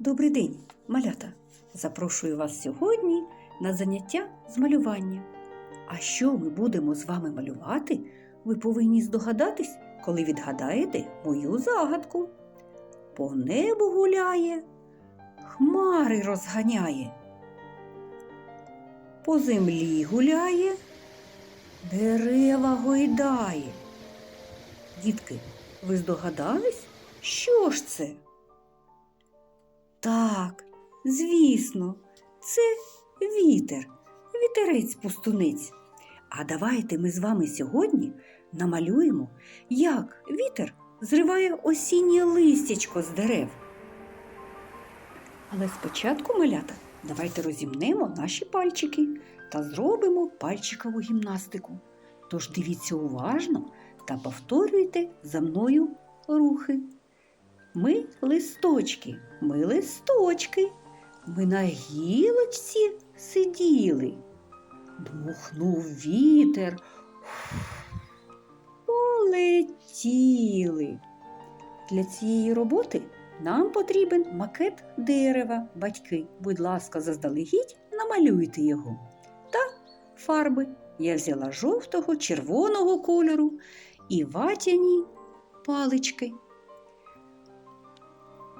Добрий день, малята! Запрошую вас сьогодні на заняття з малювання. А що ми будемо з вами малювати, ви повинні здогадатись, коли відгадаєте мою загадку. По небу гуляє, хмари розганяє. По землі гуляє, дерева гойдає. Дітки, ви здогадались, що ж це? Так, звісно, це вітер, вітерець-пустунець. А давайте ми з вами сьогодні намалюємо, як вітер зриває осіннє листячко з дерев. Але спочатку, малята, давайте розімнемо наші пальчики та зробимо пальчикову гімнастику. Тож дивіться уважно та повторюйте за мною рухи. Ми листочки, ми листочки, ми на гілочці сиділи. Дмухнув вітер, полетіли. Для цієї роботи нам потрібен макет дерева. Батьки, будь ласка, заздалегідь намалюйте його. Та фарби. Я взяла жовтого, червоного кольору і ватяні палички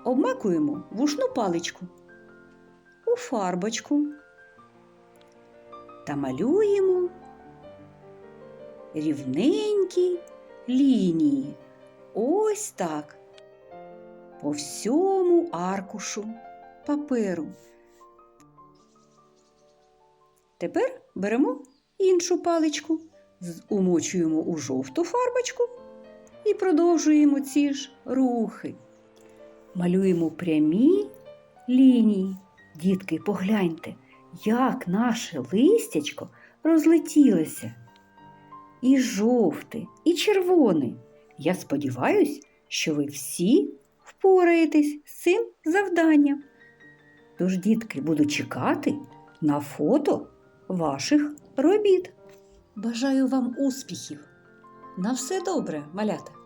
обмакуємо вушну паличку у фарбочку та малюємо рівненькі лінії. Ось так. По всьому аркушу паперу. Тепер беремо іншу паличку, умочуємо у жовту фарбочку і продовжуємо ці ж рухи малюємо прямі лінії. Дітки, погляньте, як наше листячко розлетілося. І жовте, і червоне. Я сподіваюсь, що ви всі впораєтесь з цим завданням. Тож, дітки, буду чекати на фото ваших робіт. Бажаю вам успіхів! На все добре, малята!